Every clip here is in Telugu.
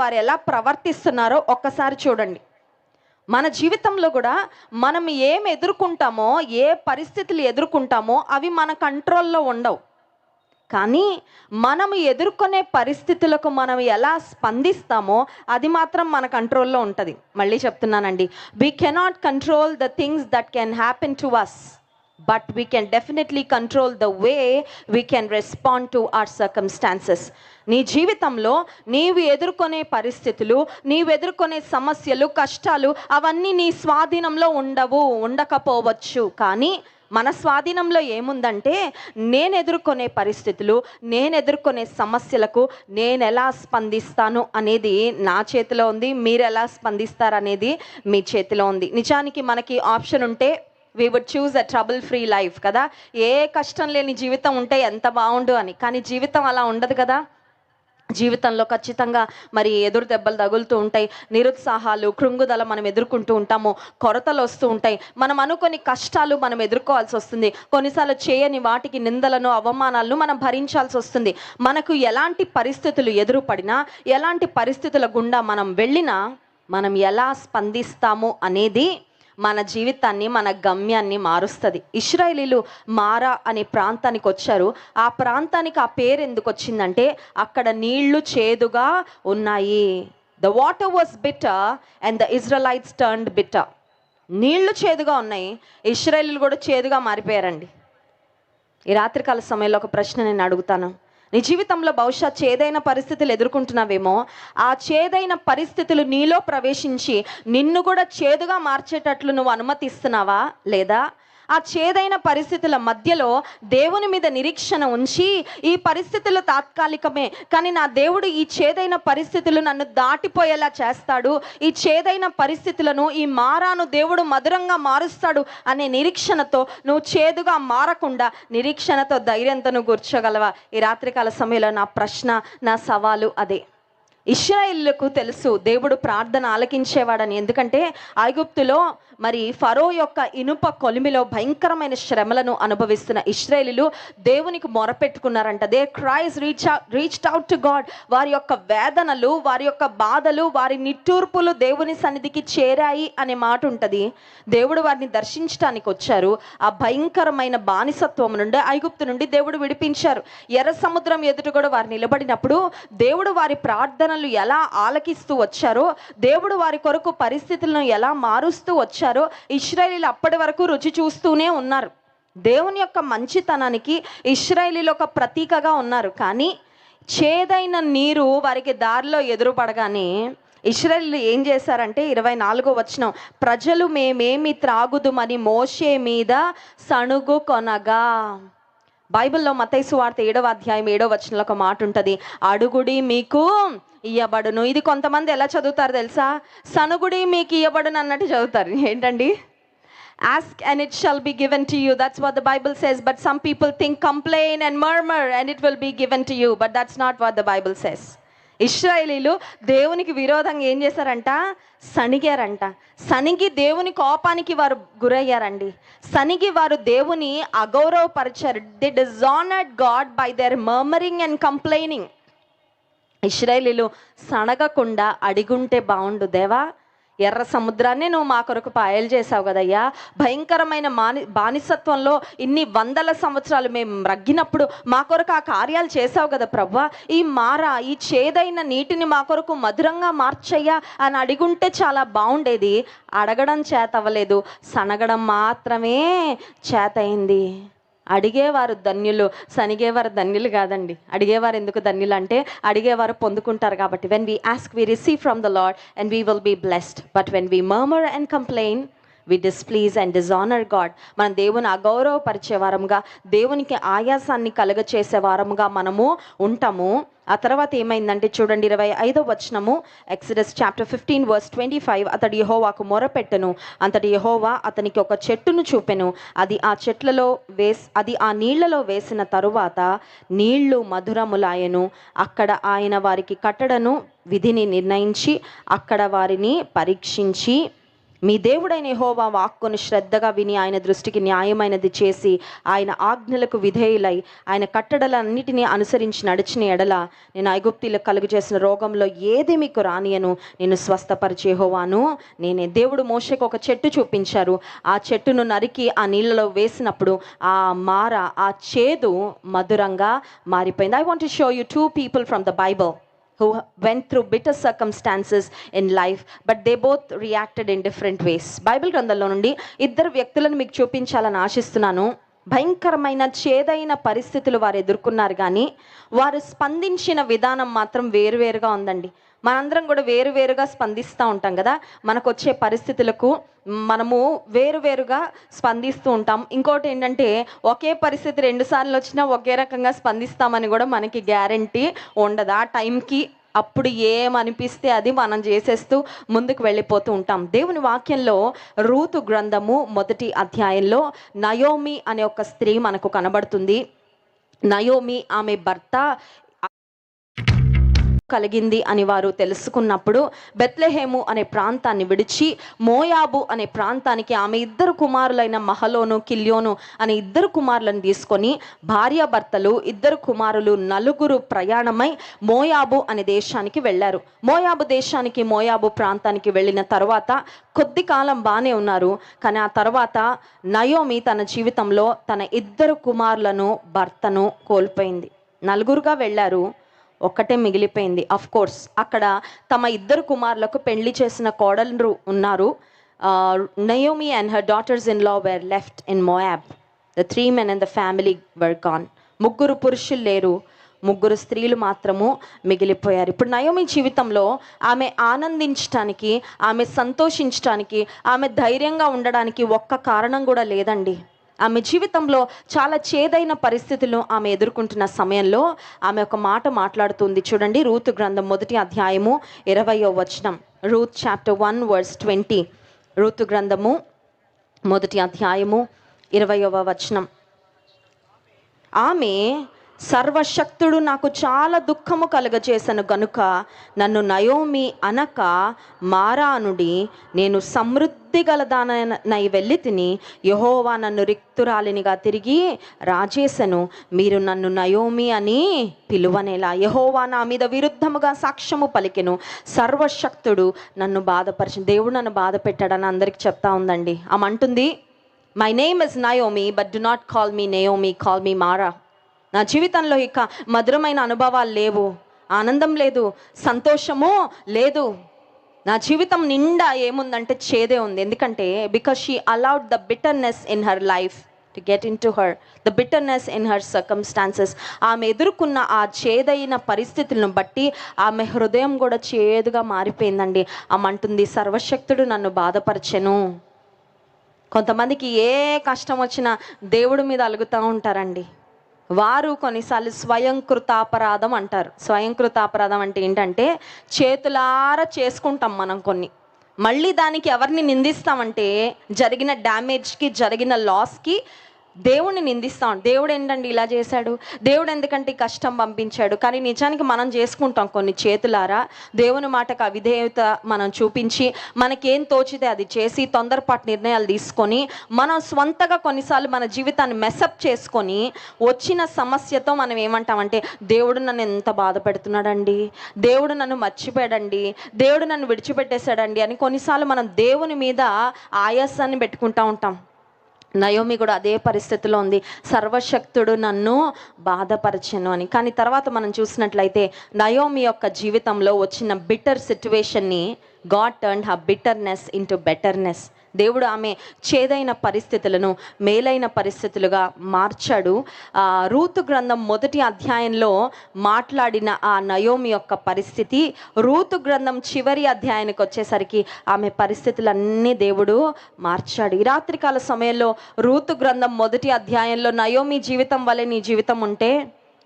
వారు ఎలా ప్రవర్తిస్తున్నారో ఒక్కసారి చూడండి. మన జీవితంలో కూడా మనం ఏం ఎదుర్కొంటామో ఏ పరిస్థితులు ఎదుర్కొంటామో అవి మన కంట్రోల్లో ఉండవు. కానీ మనం ఎదుర్కొనే పరిస్థితులకు మనం ఎలా స్పందిస్తామో అది మాత్రం మన కంట్రోల్లో ఉంటుంది. మళ్ళీ చెప్తున్నానండి. We cannot control the things that can happen to us but we can definitely control the way we can respond to our circumstances నీ జీవితంలో నీవు ఎదుర్కొనే పరిస్థితులు నీవు ఎదుర్కొనే సమస్యలు కష్టాలు అవన్నీ నీ స్వాధీనంలో ఉండవు ఉండకపోవచ్చు. కానీ మన స్వాధీనంలో ఏముందంటే నేను ఎదుర్కొనే పరిస్థితులు నేను ఎదుర్కొనే సమస్యలకు నేను ఎలా స్పందిస్తాను అనేది నా చేతిలో ఉంది. మీరు ఎలా స్పందిస్తారు అనేది మీ చేతిలో ఉంది. నిజానికి మనకి ఆప్షన్ ఉంటే we would choose a trouble free life కదా. ఏ కష్టం లేని జీవితం ఉంటే ఎంత బాగుండు అని. కానీ జీవితం అలా ఉండదు కదా. జీవితంలో ఖచ్చితంగా మరి ఎదురు దెబ్బలు తగులుతూ ఉంటాయి. నిరుత్సాహాలు కృంగుదల మనం ఎదుర్కొంటూ ఉంటాము. కొరతలు వస్తూ ఉంటాయి. మనం అనుకొని కష్టాలు మనం ఎదుర్కోవాల్సి వస్తుంది. కొన్నిసార్లు చేయని వాటికి నిందలను అవమానాలను మనం భరించాల్సి వస్తుంది. మనకు ఎలాంటి పరిస్థితులు ఎదురుపడినా ఎలాంటి పరిస్థితుల గుండా మనం వెళ్ళినా మనం ఎలా స్పందిస్తాము అనేది మన జీవితాన్ని మన గమ్యాన్ని మారుస్తుంది. ఇస్రాయేలీలు మారా అనే ప్రాంతానికి వచ్చారు. ఆ ప్రాంతానికి ఆ పేరు ఎందుకు వచ్చిందంటే అక్కడ నీళ్ళు చేదుగా ఉన్నాయి. The water was bitter and the Israelites turned bitter నీళ్ళు చేదుగా ఉన్నాయి. ఇస్రాయేలీలు కూడా చేదుగా మారిపోయారండి. ఈ రాత్రికాల సమయంలో ఒక ప్రశ్న నేను అడుగుతాను. నీ జీవితంలో బహుశా చేదైన పరిస్థితులు ఎదుర్కొంటున్నావేమో ఆ చేదైన పరిస్థితులు నీలో ప్రవేశించి నిన్ను కూడా చేదుగా మార్చేటట్లు నువ్వు అనుమతిస్తున్నావా లేదా? ఆ చేదైన పరిస్థితుల మధ్యలో దేవుని మీద నిరీక్షణ ఉంచి ఈ పరిస్థితులు తాత్కాలికమే కానీ నా దేవుడు ఈ చేదైన పరిస్థితులు నన్ను దాటిపోయేలా చేస్తాడు. ఈ చేదైన పరిస్థితులను ఈ మారాను దేవుడు మధురంగా మారుస్తాడు అనే నిరీక్షణతో నువ్వు చేదుగా మారకుండా నిరీక్షణతో ధైర్యంతో నువ్వు కూర్చోగలవా? ఈ రాత్రికాల సమయంలో నా ప్రశ్న నా సవాలు అదే. ఇస్రాయిల్లకు తెలుసు దేవుడు ప్రార్థన ఆలకించేవాడని. ఎందుకంటే ఐగుప్తులో మరి ఫరో యొక్క ఇనుప కొలిమిలో భయంకరమైన శ్రమలను అనుభవిస్తున్న ఇస్రాయేలీలు దేవునికి మొరపెట్టుకున్నారంట. They cried reach reached out to God వారి యొక్క వేదనలు వారి యొక్క బాధలు వారి నిట్టూర్పులు దేవుని సన్నిధికి చేరాయి అనే మాట ఉంటుంది. దేవుడు వారిని దర్శించడానికి వచ్చారు. ఆ భయంకరమైన బానిసత్వం నుండి ఐగుప్తు నుండి దేవుడు విడిపించారు. ఎర్ర సముద్రం ఎదుట కూడా వారు నిలబడినప్పుడు దేవుడు వారి ప్రార్థన ప్రార్థనలు ఎలా ఆలకిస్తూ వచ్చారో దేవుడు వారి కొరకు పరిస్థితులను ఎలా మారుస్తూ వచ్చారో ఇస్రాయలీలు అప్పటి వరకు రుచి చూస్తూనే ఉన్నారు. దేవుని యొక్క మంచితనానికి ఇస్రాయలీలు ఒక ప్రతీకగా ఉన్నారు. కానీ చేదైన నీరు వారికి దారిలో ఎదురుపడగానే ఇస్రాయలు ఏం చేశారంటే ఇరవై నాలుగో వచనం ప్రజలు మేమేమి త్రాగుదుమని మోషే మీద సణుగు కొనగా. బైబిల్లో మతైసు వార్త ఏడవ అధ్యాయం ఏడవ వచనంలో ఒక మాట ఉంటుంది అడుగుడి మీకు ఇయ్యబడును ఇది కొంతమంది ఎలా చదువుతారు తెలుసా సనుగుడి మీకు ఇయ్యబడును అన్నట్టు చదువుతారు ఏంటండి ask and it shall be given to you that's what the bible says but some people think complain and murmur and it will be given to you but that's not what the bible says ఇస్రాయేలీలు దేవునికి విరోధంగా ఏం చేశారంట సణిగారంట సణిగి దేవుని కోపానికి వారు గురయ్యారండి సణిగి వారు దేవుని అగౌరవపరిచారు the dishonoured God by their murmuring and complaining ఇస్రాయేలీలు సనగకుండా అడిగుంటే బాగుండు దేవా ఎర్ర సముద్రాన్ని నువ్వు మా కొరకు పాయలు చేసావు కదయ్యా. భయంకరమైన మాని బానిసత్వంలో ఇన్ని వందల సంవత్సరాలు మేము రగ్గినప్పుడు మా కొరకు ఆ కార్యాలు చేసావు కదా ప్రవ్వా. ఈ మార ఈ చేదైన నీటిని మా కొరకు మధురంగా మార్చయ్యా అని అడిగుంటే చాలా బాగుండేది అడగడం చేత అవ్వలేదు సనగడం మాత్రమే చేతయింది. అడిగేవారు ధన్యులు సనిగేవారు ధన్యులు కాదండి. అడిగేవారు ఎందుకు ధన్యులు అంటే అడిగేవారు పొందుకుంటారు కాబట్టి. When we ask we receive from the Lord and we will be blessed but when we murmur and complain we displease and dishonour God మన దేవుని అగౌరవపరిచే వారముగా దేవునికి ఆయాసాన్ని కలుగచేసే వారముగా మనము ఉంటాము. ఆ తర్వాత ఏమైందంటే చూడండి ఇరవై ఐదో వచనము Exodus chapter fifteen verse twenty five అతడు యహోవాకు మొరపెట్టెను. అంతటి యహోవా అతనికి ఒక చెట్టును చూపెను. అది ఆ చెట్లలో వేస్ అది ఆ నీళ్ళలో వేసిన తరువాత నీళ్ళు మధురములాయను. అక్కడ ఆయన వారికి కట్టడను విధిని నిర్ణయించి అక్కడ వారిని పరీక్షించి మీ దేవుడైన హోవా వాక్కును శ్రద్ధగా విని ఆయన దృష్టికి న్యాయమైనది చేసి ఆయన ఆజ్ఞలకు విధేయులై ఆయన కట్టడలన్నిటినీ అనుసరించి నడిచిన ఎడల నేను ఐగుప్తిలకు కలుగు చేసిన రోగంలో ఏది మీకు రానియను. నేను స్వస్థపరిచే హోవాను నేనే. దేవుడు మోషకు ఒక చెట్టు చూపించారు. ఆ చెట్టును నరికి ఆ నీళ్ళలో వేసినప్పుడు ఆ మార ఆ చేదు మధురంగా మారిపోయింది. I want show you two people from the Bible who went through bitter circumstances in life but they both reacted in different ways. Bible గ్రంథంలో నుండి ఇద్దరు వ్యక్తులను మీకు చూపించాలని ఆశిస్తున్నాను. భయంకరమైన చేదైన పరిస్థితులు వారు ఎదుర్కొన్నారు కానీ వారు స్పందించిన విధానం మాత్రం వేరువేరుగా ఉందండి. మనందరం కూడా వేరువేరుగా స్పందిస్తూ ఉంటాం కదా. మనకు వచ్చే పరిస్థితులకు మనము వేరువేరుగా స్పందిస్తూ ఉంటాం. ఇంకోటి ఏంటంటే ఒకే పరిస్థితి రెండు సార్లు వచ్చినా ఒకే రకంగా స్పందిస్తామని కూడా మనకి గ్యారంటీ ఉండదు. ఆ టైంకి అప్పుడు ఏమనిపిస్తే అది మనం చేసేస్తూ ముందుకు వెళ్ళిపోతూ ఉంటాం. దేవుని వాక్యంలో రూతు గ్రంథము మొదటి అధ్యాయంలో నయోమి అనే ఒక స్త్రీ మనకు కనబడుతుంది. నయోమి ఆమె భర్త కలిగింది అని వారు తెలుసుకున్నప్పుడు బెత్లెహేము అనే ప్రాంతాన్ని విడిచి మోయాబు అనే ప్రాంతానికి ఆమె ఇద్దరు కుమారులైన మహలోను కిల్యోను అనే ఇద్దరు కుమారులను తీసుకొని భార్యాభర్తలు ఇద్దరు కుమారులు నలుగురు ప్రయాణమై మోయాబు అనే దేశానికి వెళ్ళారు. మోయాబు దేశానికి మోయాబు ప్రాంతానికి వెళ్ళిన తర్వాత కొద్ది కాలం బాగానే ఉన్నారు. కానీ ఆ తర్వాత నయోమి తన జీవితంలో తన ఇద్దరు కుమారులను భర్తను కోల్పోయింది. నలుగురుగా వెళ్ళారు. ఒక్కటే మిగిలిపోయింది. అఫ్ కోర్స్ అక్కడ తమ ఇద్దరు కుమారులకు పెళ్ళి చేసిన కోడలు ఉన్నారు. Naomi and her daughters in law were left in Moab the three men and the family were gone ముగ్గురు పురుషులు లేరు. ముగ్గురు స్త్రీలు మాత్రము మిగిలిపోయారు. ఇప్పుడు నయోమి జీవితంలో ఆమె ఆనందించటానికి ఆమె సంతోషించటానికి ఆమె ధైర్యంగా ఉండడానికి ఒక్క కారణం కూడా లేదండి. ఆమె జీవితంలో చాలా చేదైన పరిస్థితులను ఆమె ఎదుర్కొంటున్న సమయంలో ఆమె ఒక మాట మాట్లాడుతుంది. చూడండి రూతు గ్రంథం మొదటి అధ్యాయము ఇరవయో వచనం. Ruth chapter one verse twenty. Ruth గ్రంథము మొదటి అధ్యాయము ఇరవయవ వచనం. ఆమె సర్వశక్తుడు నాకు చాలా దుఃఖము కలుగజేసను గనుక నన్ను నయోమి అనక మారానుడి. నేను సమృద్ధి గలదానై వెళ్ళి తిని యహోవా నన్ను రిక్తురాలినిగా తిరిగి రాజేశను మీరు నన్ను నయోమి అని పిలువనేలా యహోవా నా మీద విరుద్ధముగా సాక్ష్యము పలికెను. సర్వశక్తుడు నన్ను బాధపరిచి దేవుడు నన్ను బాధ పెట్టాడని అందరికి చెప్తా ఉందండి. ఆమె అంటుంది my name is Naomi but do not call me Naomi call me Mara నా జీవితంలో ఇక మధురమైన అనుభవాలు లేవు. ఆనందం లేదు సంతోషము లేదు. నా జీవితం నిండా ఏముందంటే చేదే ఉంది. ఎందుకంటే because she allowed the bitterness in her life to get in to her the bitterness in her circumstances ఆమె ఎదుర్కొన్న ఆ చేదైన పరిస్థితులను బట్టి ఆమె హృదయం కూడా చేదుగా మారిపోయిందండి. ఆమె అంటుంది సర్వశక్తుడు నన్ను బాధపరచెను. కొంతమందికి ఏ కష్టం వచ్చినా దేవుడి మీద అలుగుతూ ఉంటారండి. వారు కొన్నిసార్లు స్వయంకృతాపరాధం అంటారు. స్వయంకృతాపరాధం అంటే ఏంటంటే చేతులారా చేసుకుంటాం మనం కొన్ని. మళ్ళీ దానికి ఎవరిని నిందిస్తామంటే జరిగిన డ్యామేజ్కి జరిగిన లాస్కి దేవుడిని నిందిస్తాం. దేవుడు ఏంటండి ఇలా చేశాడు? దేవుడు ఎందుకంటే కష్టం పంపించాడు? కానీ నిజానికి మనం చేసుకుంటాం కొన్ని చేతులారా. దేవుని మాటకు అవిధేయత మనం చూపించి మనకేం తోచితే అది చేసి తొందరపాటు నిర్ణయాలు తీసుకొని మనం స్వంతగా కొన్నిసార్లు మన జీవితాన్ని మెసప్ చేసుకొని వచ్చిన సమస్యతో మనం ఏమంటామంటే దేవుడు నన్ను ఎంత బాధ పెడుతున్నాడండి దేవుడు నన్ను మర్చిపోయాడండి? దేవుడు నన్ను విడిచిపెట్టేశాడండి? అని కొన్నిసార్లు మనం దేవుని మీద ఆయాసాన్ని పెట్టుకుంటా ఉంటాం. నయోమి కూడా అదే పరిస్థితిలో ఉంది. సర్వశక్తుడు నన్ను బాధపరచను అని. కానీ తర్వాత మనం చూసినట్లయితే నయోమి యొక్క జీవితంలో వచ్చిన బిటర్ సిచ్యువేషన్ని God turn her bitterness into betterness దేవుడు ఆమె చేదైన పరిస్థితులను మేలైన పరిస్థితులుగా మార్చాడు. ఆ, రూతు గ్రంథం మొదటి అధ్యాయంలో మాట్లాడిన ఆ నయోమి యొక్క పరిస్థితి రూతు గ్రంథం చివరి అధ్యాయానికి వచ్చేసరికి ఆమె పరిస్థితులన్నీ దేవుడు మార్చాడు. ఈ రాత్రికాల సమయంలో రూతు గ్రంథం మొదటి అధ్యాయంలో నయోమి జీవితం వలె నీ జీవితం ఉంటే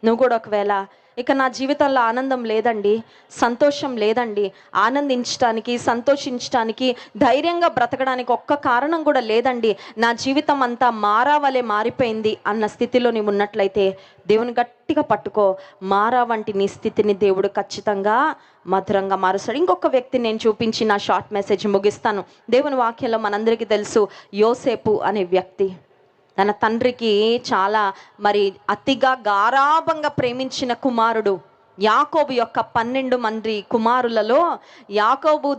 నువ్వు కూడా ఒకవేళ ఇక నా జీవితంలో ఆనందం లేదండి సంతోషం లేదండి. ఆనందించడానికి సంతోషించడానికి ధైర్యంగా బ్రతకడానికి ఒక్క కారణం కూడా లేదండి. నా జీవితం అంతా మారావలే మారిపోయింది అన్న స్థితిలో నీవు ఉన్నట్లయితే దేవుని గట్టిగా పట్టుకో. మారా వంటి నీ స్థితిని దేవుడు ఖచ్చితంగా మధురంగా మారుస్తాడు. ఇంకొక వ్యక్తిని నేను చూపించి నా షార్ట్ మెసేజ్ ముగిస్తాను. దేవుని వాక్యంలో మనందరికీ తెలుసు యోసేపు అనే వ్యక్తి. తన తండ్రికి చాలా మరి అతిగా గారాభంగా ప్రేమించిన కుమారుడు యాకోబు యొక్క పన్నెండు మంది కుమారులలో యాకోబు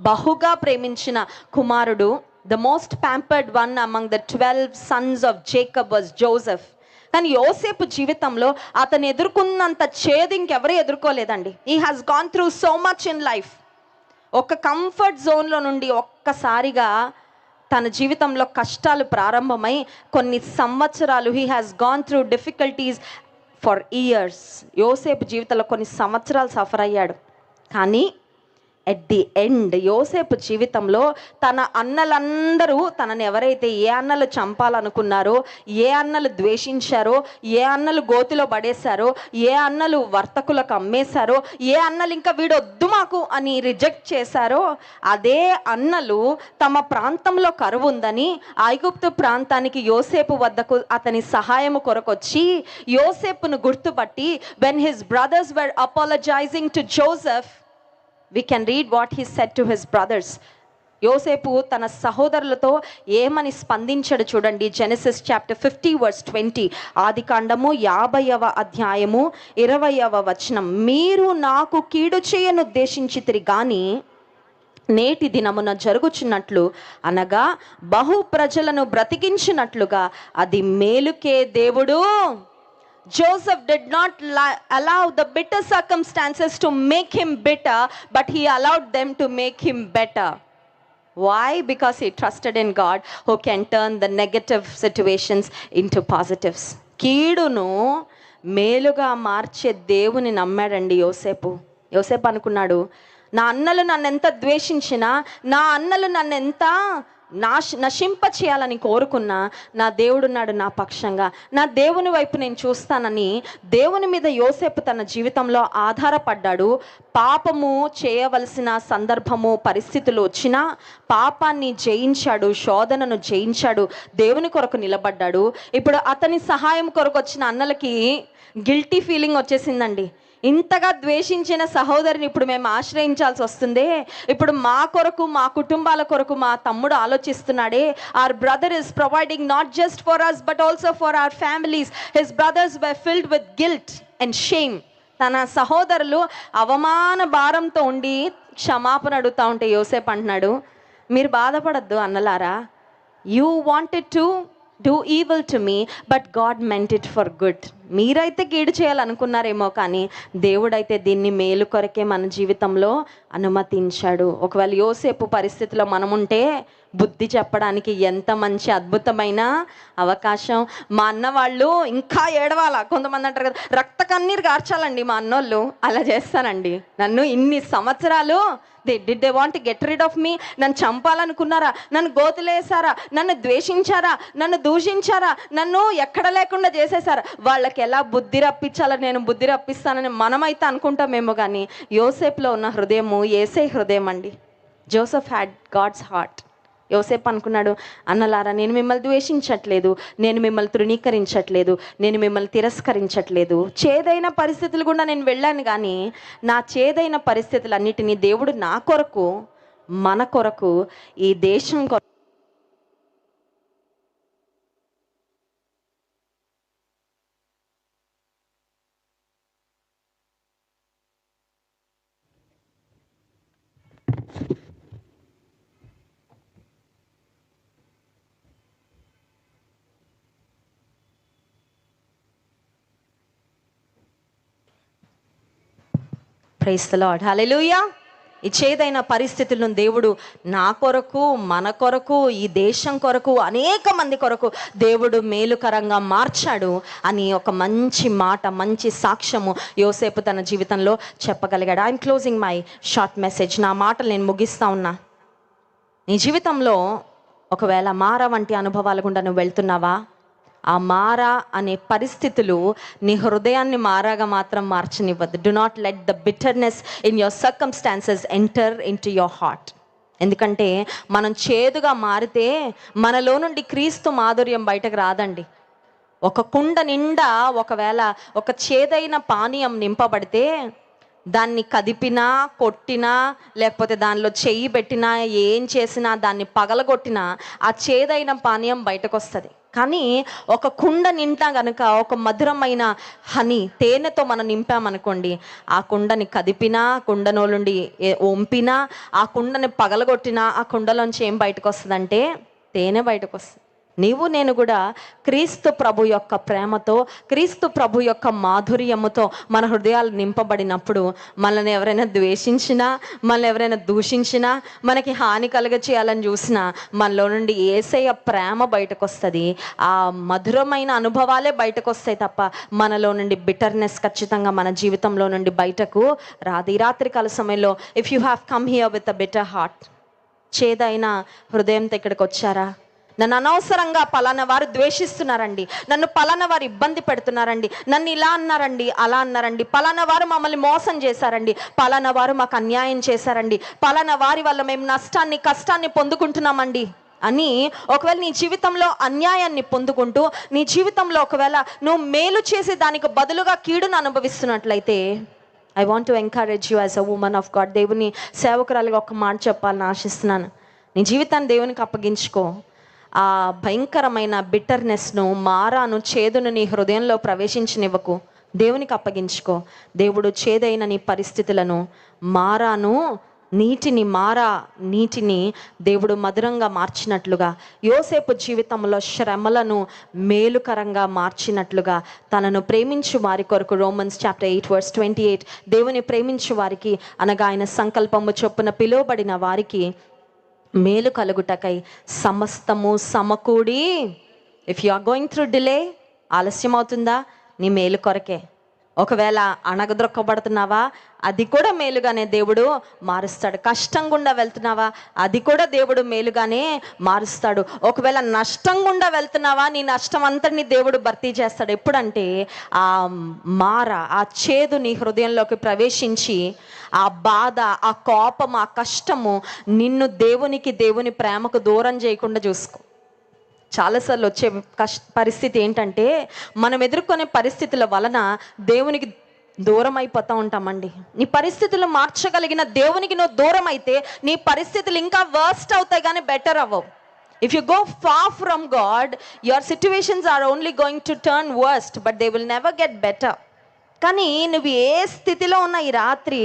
బహుగా ప్రేమించిన కుమారుడు the most pampered one among the twelve sons of Jacob was Joseph కానీ యోసేపు జీవితంలో అతను ఎదుర్కొన్నంత చేదు ఇంకెవరూ ఎదుర్కోలేదండి. He has gone through so much in life ఒక కంఫర్ట్ జోన్లో నుండి ఒక్కసారిగా తన జీవితంలో కష్టాలు ప్రారంభమై కొన్ని సంవత్సరాలు he has gone through difficulties for years యోసేపు జీవితంలో కొన్ని సంవత్సరాలు సఫర్ అయ్యాడు. కానీ ఎట్ ది ఎండ్ యోసేపు జీవితంలో తన అన్నలందరూ తనని ఎవరైతే ఏ అన్నలు చంపాలనుకున్నారో ఏ అన్నలు ద్వేషించారో ఏ అన్నలు గోతిలో పడేశారో ఏ అన్నలు వర్తకులకు అమ్మేశారో ఏ అన్నలు ఇంకా వీడొద్దు మాకు అని రిజెక్ట్ చేశారో అదే అన్నలు తమ ప్రాంతంలో కరువు ఉందని ఐగుప్తు ప్రాంతానికి యోసేపు వద్దకు అతని సహాయము కొరకొచ్చి యోసేపును గుర్తుపట్టి when his brothers were apologising to Joseph we can read what he said to his brothers యోసేపు తన సహోదరులతో ఏమని స్పందించాడు చూడండి. Genesis chapter fifty verse twenty ఆది కాండము యాభైవ అధ్యాయము ఇరవయవ వచనం. మీరు నాకు కీడు చేయను ఉద్దేశించితిరి కానీ నేటి దినమున జరుగుచున్నట్లు అనగా బహు ప్రజలను బ్రతికించినట్లుగా అది మేలుకే దేవుడు. Joseph did not li- allow the bitter circumstances to make him bitter, but he allowed them to make him better. Why? Because he trusted in God who can turn the negative situations into positives. కీడును మేలుగా మార్చే దేవుని నమ్మాడండి యోసేపు యోసేపు అనుకున్నాడు నా అన్నలు నన్ను ఎంత ద్వేషించినా నా అన్నలు నన్ను ఎంత నాశ నశింప చేయాలని కోరుకున్నా నా దేవుడున్నాడు నా పక్షంగా. నా దేవుని వైపు నేను చూస్తానని దేవుని మీద యోసేపు తన జీవితంలో ఆధారపడ్డాడు. పాపము చేయవలసిన సందర్భము పరిస్థితులు వచ్చినా పాపాన్ని జయించాడు శోధనను జయించాడు దేవుని కొరకు నిలబడ్డాడు. ఇప్పుడు అతని సహాయం కొరకు వచ్చిన అన్నలకి గిల్టీ ఫీలింగ్ వచ్చేసిందండి. ఇంతగా ద్వేషించిన సహోదరిని ఇప్పుడు మేము ఆశ్రయించాల్సి వస్తుంది. ఇప్పుడు మా కొరకు మా కుటుంబాల కొరకు మా తమ్ముడు ఆలోచిస్తున్నాడే. Our brother is providing not just for us but also for our families his brothers were filled with guilt and shame తన సహోదరులు అవమాన భారంతో ఉండి క్షమాపణ అడుగుతా ఉంటే యోసేపు అంటున్నాడు మీరు బాధపడద్దు అన్నలారా. You wanted to do evil to me but God meant it for good మీరైతే కీడు చేయాలనుకున్నారేమో కానీ దేవుడైతే దీన్ని మేలు కొరకే మన జీవితంలో అనుమతించాడు. ఒకవేళ యోసేపు పరిస్థితిలో మనముంటే బుద్ధి చెప్పడానికి ఎంత మంచి అద్భుతమైన అవకాశం. మా అన్న వాళ్ళు ఇంకా ఏడవాల? కొంతమంది అంటారు కదా రక్త కన్నీరు కార్చాలండి మా అన్నోళ్ళు. అలా చేస్తానండి. నన్ను ఇన్ని సంవత్సరాలు they did they want get rid of me నన్ను చంపాలనుకున్నారా? నన్ను గోతులేసారా నన్ను ద్వేషించారా? నన్ను దూషించారా? నన్ను ఎక్కడ లేకుండా చేసేసారా వాళ్ళకి ఎలా బుద్ధి రప్పించాలో నేను బుద్ధి రప్పిస్తానని మనమైతే అనుకుంటామేమో కానీ యోసేపులో ఉన్న హృదయము ఏసే హృదయం అండి. జోసెఫ్ హ్యాడ్ గాడ్స్ హార్ట్ యోసేపు అనుకున్నాడు అన్నలారా నేను మిమ్మల్ని ద్వేషించట్లేదు నేను మిమ్మల్ని తృణీకరించట్లేదు నేను మిమ్మల్ని తిరస్కరించట్లేదు. చేదైన పరిస్థితులు కూడా నేను వెళ్ళాను కానీ నా చేదైన పరిస్థితులన్నిటినీ దేవుడు నా కొరకు మన కొరకు ఈ దేశం కొరకు ప్రైస్ ద లార్డ్ ఇచ్చేదైన ఈ చేదైన పరిస్థితులను దేవుడు నా కొరకు మన కొరకు ఈ దేశం కొరకు అనేక మంది కొరకు దేవుడు మేలుకరంగా మార్చాడు అని ఒక మంచి మాట మంచి సాక్ష్యము యోసేపు తన జీవితంలో చెప్పగలిగాడు. I'm closing my short message నా మాటలు నేను ముగిస్తా ఉన్నా. నీ జీవితంలో ఒకవేళ మార వంటి అనుభవాల గుండా నువ్వు వెళ్తున్నావా? ఆ మారా అనే పరిస్థితులు నీ హృదయాన్ని మారాగా మాత్రం మార్చనివ్వద్దు do not let the bitterness in your circumstances enter in to your heart ఎందుకంటే మనం చేదుగా మారితే మనలో నుండి క్రీస్తు మాధుర్యం బయటకు రాదండి. ఒక కుండ నిండా ఒకవేళ ఒక చేదైన పానీయం నింపబడితే దాన్ని కదిపినా కొట్టినా లేకపోతే దానిలో చెయ్యి పెట్టినా ఏం చేసినా దాన్ని పగలగొట్టినా ఆ చేదైన పానీయం బయటకు వస్తుంది కానీ ఒక కుండ నింటా గనుక ఒక మధురమైన హనీ తేనెతో మనం నింపామనుకోండి ఆ కుండని కదిపినా కుండలో ఒంపినా ఏ- ఆ కుండని పగలగొట్టినా ఆ కుండలోంచి ఏం బయటకు వస్తుందంటే తేనె బయటకు వస్తుంది నీవు నేను కూడా క్రీస్తు ప్రభు యొక్క ప్రేమతో క్రీస్తు ప్రభు యొక్క మాధుర్యముతో మన హృదయాలు నింపబడినప్పుడు మనల్ని ఎవరైనా ద్వేషించినా మనల్ని ఎవరైనా దూషించినా మనకి హాని కలుగ చేయాలని చూసినా మనలో నుండి ఏసయ్య ప్రేమ బయటకు వస్తుంది ఆ మధురమైన అనుభవాలే బయటకు వస్తాయి తప్ప మనలో నుండి బిటర్నెస్ ఖచ్చితంగా మన జీవితంలో నుండి బయటకు రాదు. ఈ రాత్రికాల సమయంలో if you have come here with a better heart చేదైన హృదయంతో ఇక్కడికి వచ్చారా నన్ను అనవసరంగా పలానా వారు ద్వేషిస్తున్నారండి. నన్ను పలానా వారు ఇబ్బంది పెడుతున్నారండి. నన్ను ఇలా అన్నారండి అలా అన్నారండి. పలానా వారు మమ్మల్ని మోసం చేశారండి. పలానా వారు మాకు అన్యాయం చేశారండి. పలానా వారి వల్ల మేము నష్టాన్ని కష్టాన్ని పొందుకుంటున్నామండి అని ఒకవేళ నీ జీవితంలో అన్యాయాన్ని పొందుకుంటూ నీ జీవితంలో ఒకవేళ నువ్వు మేలు చేసి దానికి బదులుగా కీడును అనుభవిస్తున్నట్లయితే I want to encourage you as a woman of God దేవుని సేవకురాలుగా ఒక మాట చెప్పాలని ఆశిస్తున్నాను. నీ జీవితాన్ని దేవునికి అప్పగించుకో. ఆ భయంకరమైన బిట్టర్నెస్ను మారాను చేదును నీ హృదయంలో ప్రవేశించనివ్వకు. దేవునికి అప్పగించుకో. దేవుడు చేదైన నీ పరిస్థితులను మారాను నీటిని మారా నీటిని దేవుడు మధురంగా మార్చినట్లుగా. యోసేపు జీవితంలో శ్రమలను మేలుకరంగా మార్చినట్లుగా. తనను ప్రేమించు వారి కొరకు Romans chapter eight verse twenty eight దేవుని ప్రేమించు వారికి అనగా ఆయన సంకల్పము చొప్పున పిలువబడిన వారికి మేలు కలుగుటకై సమస్తము సమకూడి if you are going through delay ఆలస్యం అవుతుందా నీ మేలు కొరకే. ఒకవేళ అణగద్రొక్కబడుతున్నావా అది కూడా మేలుగానే దేవుడు మారుస్తాడు. కష్టం గుండా వెళ్తున్నావా అది కూడా దేవుడు మేలుగానే మారుస్తాడు. ఒకవేళ నష్టం గుండా వెళ్తున్నావా నీ నష్టం అంతటిని దేవుడు భర్తీ చేస్తాడు. ఎప్పుడంటే ఆ మార ఆ చేదు నీ హృదయంలోకి ప్రవేశించి ఆ బాధ ఆ కోపం ఆ కష్టము నిన్ను దేవునికి దేవుని ప్రేమకు దూరం చేయకుండా చూసుకో. చాలాసార్లు వచ్చే కష్ట పరిస్థితి ఏంటంటే మనం ఎదుర్కొనే పరిస్థితుల వలన దేవునికి దూరం అయిపోతూ ఉంటామండి. నీ పరిస్థితులు మార్చగలిగిన దేవునికి నువ్వు దూరం అయితే నీ పరిస్థితులు ఇంకా వర్స్ట్ అవుతాయి కానీ బెటర్ అవ్వవు. If you go far from God your situations are only going to turn worst but they will never get better కానీ నువ్వు ఏ స్థితిలో ఉన్న ఈ రాత్రి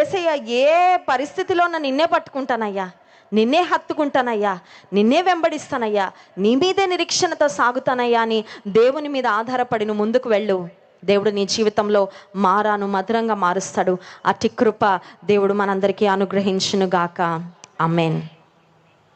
ఏసయ్య ఏ పరిస్థితిలో నన్ను నిన్నే పట్టుకుంటానయ్యా. నిన్నే హత్తుకుంటానయ్యా నిన్నే వెంబడిస్తానయ్యా నీ మీదే నిరీక్షణతో సాగుతానయ్యా అని దేవుని మీద ఆధారపడి నువ్వు ముందుకు వెళ్ళు. దేవుడు నీ జీవితంలో మారాను మధురంగా మారుస్తాడు. అతి కృప దేవుడు మనందరికీ అనుగ్రహించునుగాక. అమెన్